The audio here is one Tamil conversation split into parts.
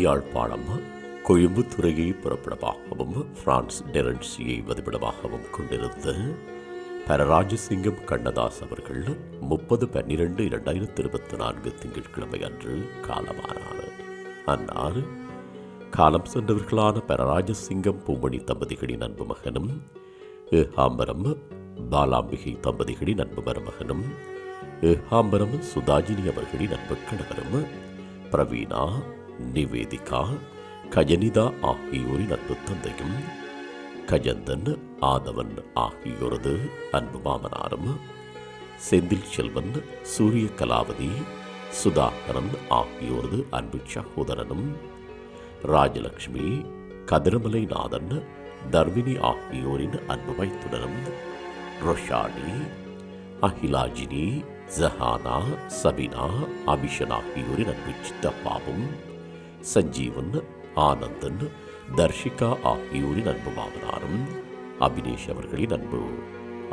யாழ்ப்பாணம் கொழும்பு புறப்படமாகவும் பிரான்ஸ் டெரன்சியை வதிவிடமாகவும் கொண்டிருந்த பரராஜசிங்கம் கண்ணதாஸ் அவர்கள் முப்பது பன்னிரெண்டு இரண்டாயிரத்தி இருபத்தி நான்கு திங்கட்கிழமை அன்று காலமானார். அன்னார் காலம் சென்றவர்களான பரராஜசிங்கம் பூமணி தம்பதிகளின் அன்பு மகனும் ஏகாம்பரம் பாலாம்பிகை தம்பதிகளின் அன்பு மருமகனும் ஏகாம்பரம் சுதாஜினி அவர்களின் அன்பு கணவரும் பிரவீனா நிவேதிகா கஜனிதா ஆகியோரின் அன்பு தந்தையும் கஜந்தன் ஆதவன் ஆகியோரது அன்பு மாமனாரும் செந்தில் செல்வன் சூரிய கலாவதி சுதாகரன் ஆகியோரது அன்பு சகோதரனும் ராஜலட்சுமி கதிரமலைநாதன் தர்மினி ஆகியோரின் அன்பு மைத்துடனும் ரொஷானி அகிலாஜினி ஜஹானா சபினா அபிஷன் ஆகியோரின் அன்பு சித்தப்பாவும் சஞ்சீவன் ஆனந்தன் தர்ஷிகா ஆகியோரின் அன்பு மாமனாரும் அபினேஷ் அவர்களின் அன்பு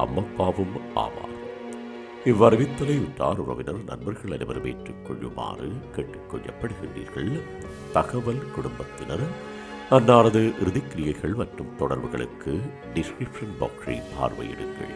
அம்மப்பாவும் ஆவார். இவ்வறிவித்தலை உற்றார் உறவினர் நண்பர்கள் அனைவரும் ஏற்றுக்கொள்ளுமாறு கேட்டுக்கொள்ளப்படுகின்றீர்கள். தகவல் குடும்பத்தினர் அன்னாரது இறுதிக்கிரியைகள் மற்றும் தொடர்புகளுக்கு டிஸ்கிரிப்ஷன் பாக்ஸை பார்வையிடுங்கள்.